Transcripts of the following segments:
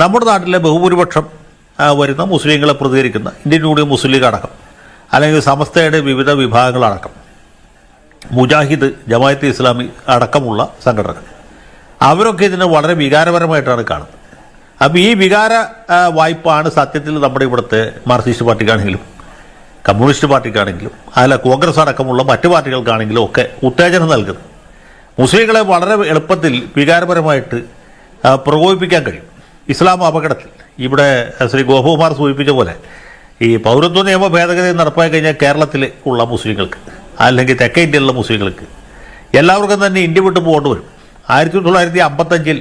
നമ്മുടെ നാട്ടിലെ ബഹുഭൂരിപക്ഷം വരുന്ന മുസ്ലിങ്ങളെ പ്രതികരിക്കുന്ന ഇന്ത്യൻ യൂണിയൻ മുസ്ലിം ലീഗ് അടക്കം അല്ലെങ്കിൽ സമസ്തയുടെ വിവിധ വിഭാഗങ്ങളടക്കം മുജാഹിദ് ജമായത്ത് ഇസ്ലാമി അടക്കമുള്ള സംഘടനകൾ. അവരൊക്കെ ഇതിനെ വളരെ വികാരപരമായിട്ടാണ് കാണുന്നത്. അപ്പോൾ ഈ വികാര വായ്പാണ് സത്യത്തിൽ നമ്മുടെ ഇവിടുത്തെ മാർക്സിസ്റ്റ് പാർട്ടിക്കാണെങ്കിലും കമ്മ്യൂണിസ്റ്റ് പാർട്ടിക്കാണെങ്കിലും അല്ല കോൺഗ്രസ് അടക്കമുള്ള മറ്റു പാർട്ടികൾക്കാണെങ്കിലും ഒക്കെ ഉത്തേജനം നൽകുന്നത്. മുസ്ലിങ്ങളെ വളരെ എളുപ്പത്തിൽ വികാരപരമായിട്ട് പ്രകോപിപ്പിക്കാൻ കഴിയും. ഇസ്ലാം അപകടത്തിൽ ഇവിടെ ശ്രീ ഗോപകുമാർ സൂചിപ്പിച്ച പോലെ ഈ പൗരത്വ നിയമ ഭേദഗതി നടപ്പാക്കി കഴിഞ്ഞാൽ കേരളത്തിൽ ഉള്ള മുസ്ലിങ്ങൾക്ക് അല്ലെങ്കിൽ തെക്കേ ഇന്ത്യയിലുള്ള മുസ്ലിങ്ങൾക്ക് എല്ലാവർക്കും തന്നെ ഇന്ത്യ വിട്ട് പോകേണ്ടി വരും. ആയിരത്തി തൊള്ളായിരത്തി അമ്പത്തഞ്ചിൽ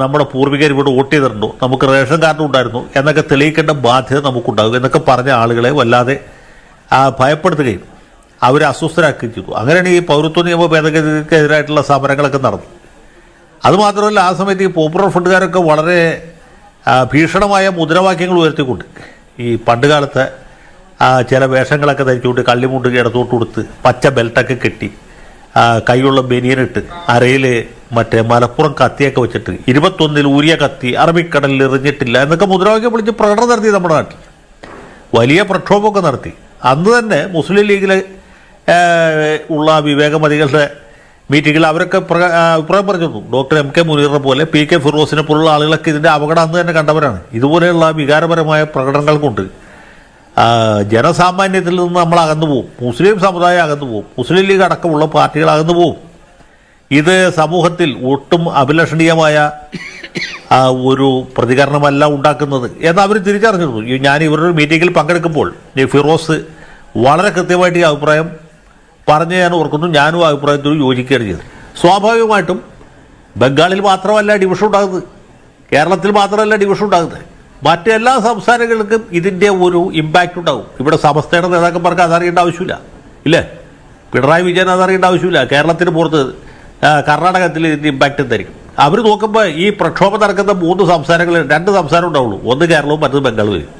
നമ്മുടെ പൂർവികർ ഇവിടെ വോട്ട് ചെയ്തിട്ടുണ്ടോ? നമുക്ക് റേഷൻ കാർഡ് ഉണ്ടായിരുന്നു എന്നൊക്കെ തെളിയിക്കേണ്ട ബാധ്യത നമുക്കുണ്ടാകും എന്നൊക്കെ പറഞ്ഞ ആളുകളെ വല്ലാതെ ഭയപ്പെടുത്തുകയും അവരെ അസ്വസ്ഥരാക്കുകയും ചെയ്തു. അങ്ങനെയാണ് ഈ പൗരത്വ നിയമ ഭേദഗതിക്കെതിരായിട്ടുള്ള സമരങ്ങളൊക്കെ നടന്നു അതുമാത്രമല്ല ആ സമയത്ത് ഈ പോപ്പുലർ ഫണ്ടുകാരൊക്കെ വളരെ ഭീഷണമായ മുദ്രാവാക്യങ്ങൾ ഉയർത്തിക്കൊണ്ട് ഈ പണ്ട് കാലത്തെ ആ, ചില വേഷങ്ങളൊക്കെ ധരിച്ചുകൊണ്ട് കള്ളിമുണ്ട് ഇടത്തോട്ട് കൊടുത്ത് പച്ച ബെൽറ്റൊക്കെ കെട്ടി കൈയുള്ള ബനിയനിട്ട് അരയിൽ മറ്റേ മലപ്പുറം കത്തിയൊക്കെ വെച്ചിട്ട് ഇരുപത്തൊന്നിൽ ഊരിയ കത്തി അറബിക്കടലിൽ എറിഞ്ഞിട്ടില്ല എന്നൊക്കെ മുദ്രാവാക്യം വിളിച്ച് പ്രകടനം നടത്തി നമ്മുടെ നാട്ടിൽ. വലിയ പ്രക്ഷോഭമൊക്കെ നടത്തി. അന്ന് തന്നെ മുസ്ലിം ലീഗിലെ ഉള്ള വിവേകമതികളുടെ മീറ്റിങ്ങിൽ അവരൊക്കെ അഭിപ്രായം പറഞ്ഞിരുന്നു ഡോക്ടർ എം കെ മുനീറിനെ പോലെ പി കെ ഫിറോസിനെ പോലുള്ള ആളുകളൊക്കെ ഇതിന്റെ അപകടം അന്ന് തന്നെ കണ്ടവരാണ്. ഇതുപോലെയുള്ള വികാരപരമായ പ്രകടനങ്ങൾ കൊണ്ട് ജനസാമാന്യത്തിൽ നിന്ന് നമ്മൾ അകന്നു പോകും. മുസ്ലിം സമുദായം അകന്നു പോകും. മുസ്ലിം ലീഗ് അടക്കമുള്ള പാർട്ടികൾ അകന്നു പോകും. ഇത് സമൂഹത്തിൽ ഒട്ടും അഭിലഷണീയമായ ഒരു പ്രതികരണമല്ല ഉണ്ടാക്കുന്നത് എന്ന് അവർ തിരിച്ചറിഞ്ഞിരുന്നു. ഞാൻ ഇവരുടെ മീറ്റിങ്ങിൽ പങ്കെടുക്കുമ്പോൾ ഫിറോസ് വളരെ കൃത്യമായിട്ട് ഈ അഭിപ്രായം പറഞ്ഞ് ഞാൻ ഓർക്കുന്നു ഞാനും അഭിപ്രായത്തോട് യോജിക്കുകയാണ് ചെയ്തത്. സ്വാഭാവികമായിട്ടും ബംഗാളിൽ മാത്രമല്ല ഡിവിഷൻ ഉണ്ടാകുന്നത്. കേരളത്തിൽ മാത്രമല്ല ഡിവിഷൻ ഉണ്ടാകുന്നത്. മറ്റെല്ലാ സംസ്ഥാനങ്ങൾക്കും ഇതിന്റെ ഒരു ഇമ്പാക്റ്റ് ഉണ്ടാകും. ഇവിടെ സമസ്തയുടെ നേതാക്കന്മാർക്ക് അതറിയേണ്ട ആവശ്യമില്ല. ഇല്ലേ? പിണറായി വിജയൻ അതറിയേണ്ട ആവശ്യമില്ല. കേരളത്തിന് പുറത്ത് കർണാടകത്തിൽ ഇതിന്റെ ഇമ്പാക്റ്റ് എന്തായിരിക്കും? അവർ നോക്കുമ്പോൾ ഈ പ്രക്ഷോഭം നടക്കുന്ന മൂന്ന് സംസ്ഥാനങ്ങളിൽ രണ്ട് സംസ്ഥാനം ഉണ്ടാവുള്ളൂ. ഒന്ന് കേരളവും മറ്റത് ബംഗാളും.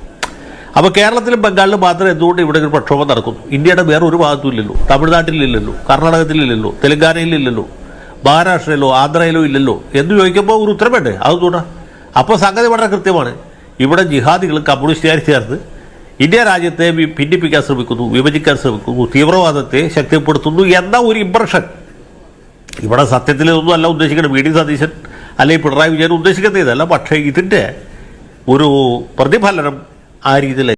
അപ്പോൾ കേരളത്തിലും ബംഗാളിലും മാത്രം എന്തുകൊണ്ട് ഇവിടെ ഒരു പ്രക്ഷോഭം നടക്കുന്നു? ഇന്ത്യയുടെ വേറെ ഒരു ഭാഗത്തും ഇല്ലല്ലോ തമിഴ്നാട്ടിലില്ലല്ലോ. കർണാടകത്തിലില്ലല്ലോ. തെലങ്കാനയിലില്ലല്ലോ. മഹാരാഷ്ട്രയിലോ ആന്ധ്രയിലോ ഇല്ലല്ലോ. എന്ന് ചോദിക്കുമ്പോൾ ഒരു ഉത്തരം വേണ്ടേ? അത് തൂടാ അപ്പോൾ സംഗതി വളരെ കൃത്യമാണ്. ഇവിടെ ജിഹാദികൾ കമ്മ്യൂണിസ്റ്റുകാർ ചേർന്ന് ഇന്ത്യ രാജ്യത്തെ ഭിന്നിപ്പിക്കാൻ ശ്രമിക്കുന്നു വിഭജിക്കാൻ ശ്രമിക്കുന്നു തീവ്രവാദത്തെ ശക്തിപ്പെടുത്തുന്നു എന്ന ഒരു ഇമ്പ്രഷൻ ഇവിടെ സത്യത്തിൽ ഒന്നും അല്ല ഉദ്ദേശിക്കുന്നത് വി. ഡി. സതീശൻ അല്ലെങ്കിൽ പിണറായി വിജയൻ ഉദ്ദേശിക്കുന്നതല്ല പക്ഷേ ഇതിന്റെ ഒരു പ്രതിഫലനം ആ രീതിയിൽ